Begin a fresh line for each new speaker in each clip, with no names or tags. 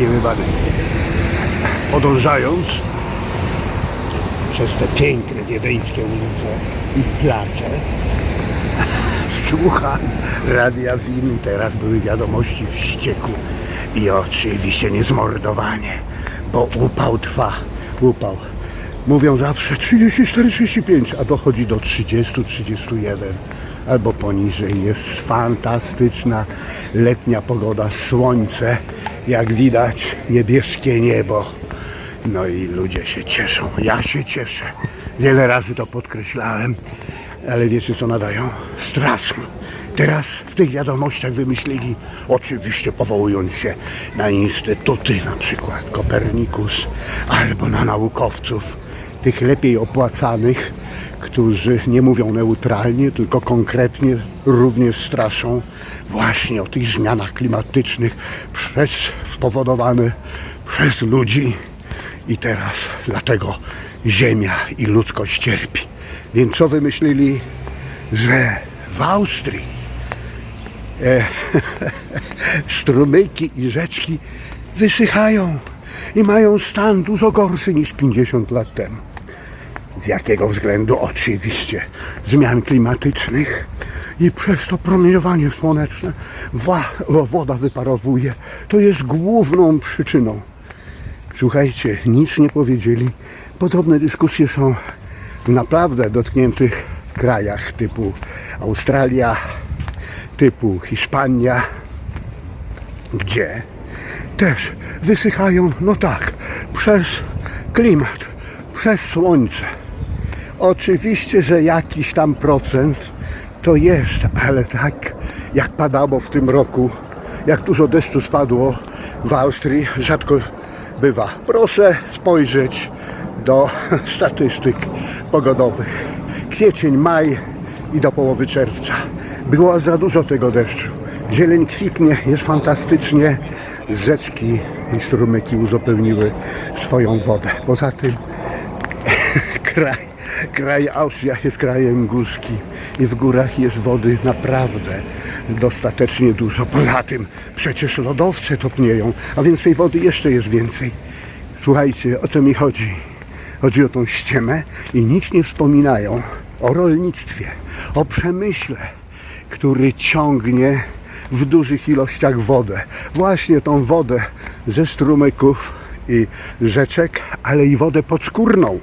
niewybanej. Podążając przez te piękne wiedeńskie ulice i place, słucham Radia Win teraz były wiadomości wścieku i oczywiście niezmordowanie, bo upał trwa, upał. Mówią zawsze 34-35, a dochodzi do 30-31 albo poniżej. Jest fantastyczna letnia pogoda, słońce, jak widać niebieskie niebo. No i ludzie się cieszą, ja się cieszę. Wiele razy to podkreślałem, ale wiecie co nadają? Strasznie. Teraz w tych wiadomościach wymyślili, oczywiście powołując się na instytuty, na przykład Kopernikus, albo na naukowców, tych lepiej opłacanych, którzy nie mówią neutralnie, tylko konkretnie również straszą właśnie o tych zmianach klimatycznych przez, spowodowane przez ludzi. I teraz dlatego Ziemia i ludzkość cierpi. Więc co wymyślili? Że w Austrii e, strumyki i rzeczki wysychają i mają stan dużo gorszy niż 50 lat temu. Z jakiego względu? Oczywiście zmian klimatycznych i przez to promieniowanie słoneczne woda wyparowuje. To jest główną przyczyną. Słuchajcie, nic nie powiedzieli. Podobne dyskusje są w naprawdę dotkniętych krajach typu Australia, typu Hiszpania, gdzie też wysychają, no tak, przez klimat, przez słońce. Oczywiście, że jakiś tam procent to jest, ale tak jak padało w tym roku, jak dużo deszczu spadło w Austrii, rzadko bywa. Proszę spojrzeć do statystyk pogodowych. Kwiecień, maj i do połowy czerwca. Było za dużo tego deszczu. Zieleń kwitnie, jest fantastycznie. Rzeczki i strumyki uzupełniły swoją wodę. Poza tym kraj, kraj Austria jest krajem górskim i w górach jest wody naprawdę dostatecznie dużo. Poza tym przecież lodowce topnieją, a więc tej wody jeszcze jest więcej. Słuchajcie, o co mi chodzi? Chodzi o tą ściemę i nic nie wspominają o rolnictwie, o przemyśle, który ciągnie w dużych ilościach wodę. Właśnie tą wodę ze strumyków i rzeczek, ale i wodę podskórną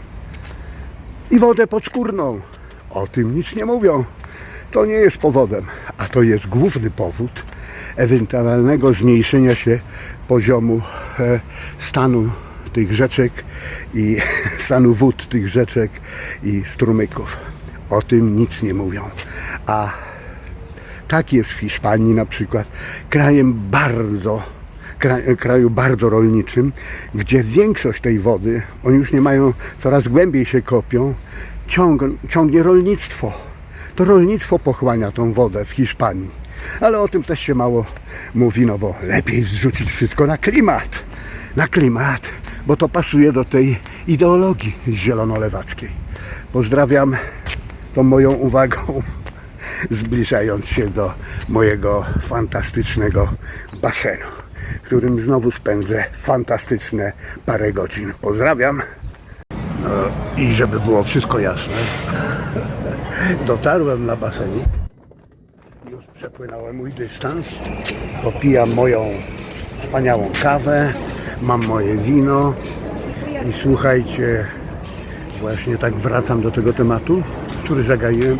i wodę podskórną. O tym nic nie mówią. To nie jest powodem, a to jest główny powód ewentualnego zmniejszenia się poziomu e, stanu tych rzeczek i stanu wód tych rzeczek i strumyków. O tym nic nie mówią. A tak jest w Hiszpanii na przykład, krajem bardzo, kraju bardzo rolniczym, gdzie większość tej wody, oni już nie mają, coraz głębiej się kopią, ciąg, ciągnie rolnictwo. To rolnictwo pochłania tą wodę w Hiszpanii. Ale o tym też się mało mówi, no bo lepiej zrzucić wszystko na klimat. Na klimat, bo to pasuje do tej ideologii zielonolewackiej. Pozdrawiam tą moją uwagą zbliżając się do mojego fantastycznego basenu, którym znowu spędzę fantastyczne parę godzin. Pozdrawiam. No, I żeby było wszystko jasne, dotarłem na basenik. Już przepłynąłem mój dystans. Popijam moją wspaniałą kawę, mam moje wino i słuchajcie, Właśnie tak wracam do tego tematu, który zagaiłem,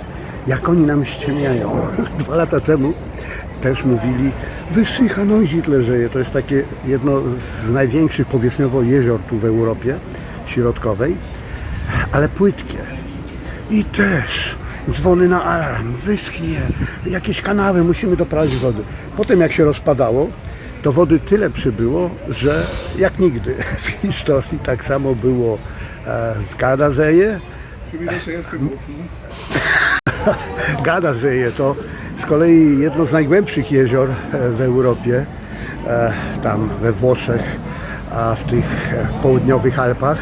jak oni nam ściemniają. Dwa lata temu też mówili, wysycha, no i Zitlerzeje. To jest takie jedno z największych powierzchniowo jezior tu w Europie Środkowej, ale płytkie. I też dzwony na alarm, wyschnie, jakieś kanały, musimy doprawić wody. Potem jak się rozpadało, to wody tyle przybyło, że jak nigdy w historii tak samo było e, z Gadazeje. Gadazeje to z kolei jedno z najgłębszych jezior e, w Europie, e, tam we Włoszech, a w tych e, południowych Alpach,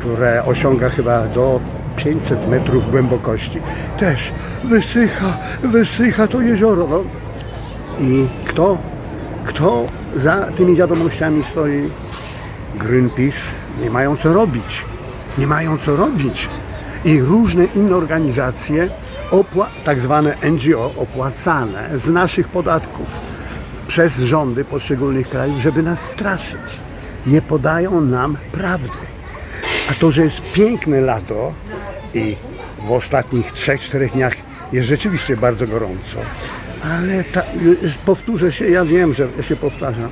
które osiąga chyba do 500 metrów głębokości. Też wysycha, wysycha to jezioro. No. I kto, kto za tymi wiadomościami stoi Greenpeace. Nie mają co robić. Nie mają co robić. I różne inne organizacje, opła- tak zwane NGO, opłacane z naszych podatków przez rządy poszczególnych krajów, żeby nas straszyć. Nie podają nam prawdy. A to, że jest piękne lato i w ostatnich 3-4 dniach jest rzeczywiście bardzo gorąco, ale ta, powtórzę się, ja wiem, że się powtarzam,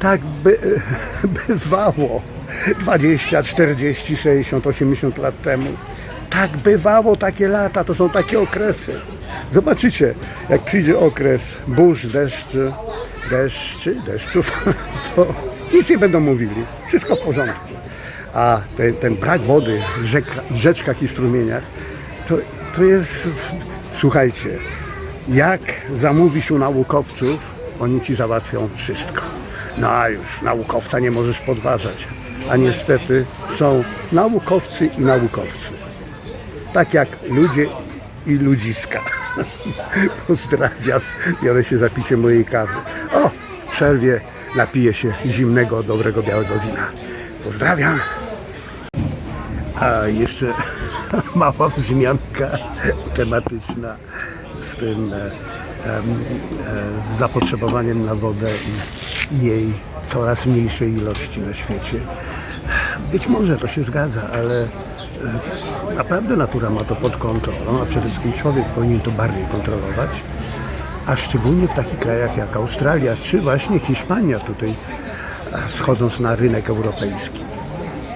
tak by, bywało 20, 40, 60, 80 lat temu. Tak bywało takie lata, to są takie okresy. Zobaczycie, jak przyjdzie okres burz, deszczy, deszczy, deszczów, to nic nie będą mówili. Wszystko w porządku. A ten, ten brak wody w, rzek, w rzeczkach i strumieniach, to, to jest, słuchajcie, jak zamówisz u naukowców, oni ci załatwią wszystko. No a już naukowca nie możesz podważać. A niestety są naukowcy i naukowcy. Tak jak ludzie i ludziska. Pozdrawiam. Biorę się za picie mojej kawy. O, w przerwie napiję się zimnego, dobrego, białego wina. Pozdrawiam. A jeszcze mała wzmianka tematyczna z tym e, e, zapotrzebowaniem na wodę i jej coraz mniejszej ilości na świecie. Być może to się zgadza, ale e, naprawdę natura ma to pod kontrolą, a przede wszystkim człowiek powinien to bardziej kontrolować. A szczególnie w takich krajach jak Australia czy właśnie Hiszpania tutaj e, schodząc na rynek europejski.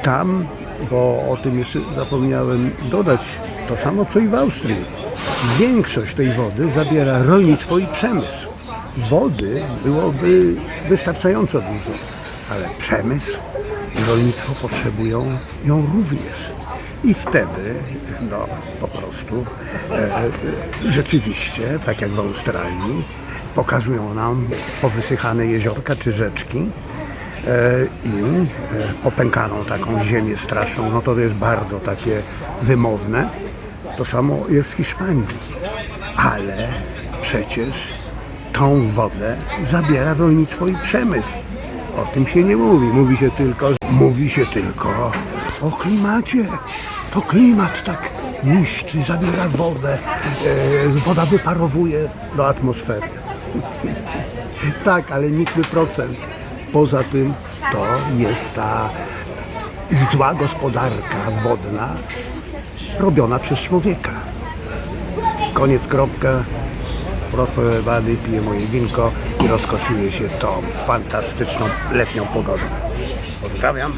Tam, bo o tym jeszcze zapomniałem dodać, to samo co i w Austrii. Większość tej wody zabiera rolnictwo i przemysł. Wody byłoby wystarczająco dużo, ale przemysł rolnictwo potrzebują ją również. I wtedy, no po prostu, e, e, rzeczywiście, tak jak w Australii, pokazują nam powysychane jeziorka czy rzeczki, e, i e, popękaną taką ziemię straszną, no to jest bardzo takie wymowne. To samo jest w Hiszpanii. Ale przecież tą wodę zabiera rolnictwo i przemysł. O tym się nie mówi. Mówi się tylko, mówi się tylko o klimacie. To klimat tak niszczy, zabiera wodę, e, woda wyparowuje do atmosfery. Tak, ale nikły procent. Poza tym to jest ta zła gospodarka wodna robiona przez człowieka. Koniec, kropka. Profesor Wady pije moje winko i rozkoszuje się tą fantastyczną letnią pogodą. Pozdrawiam.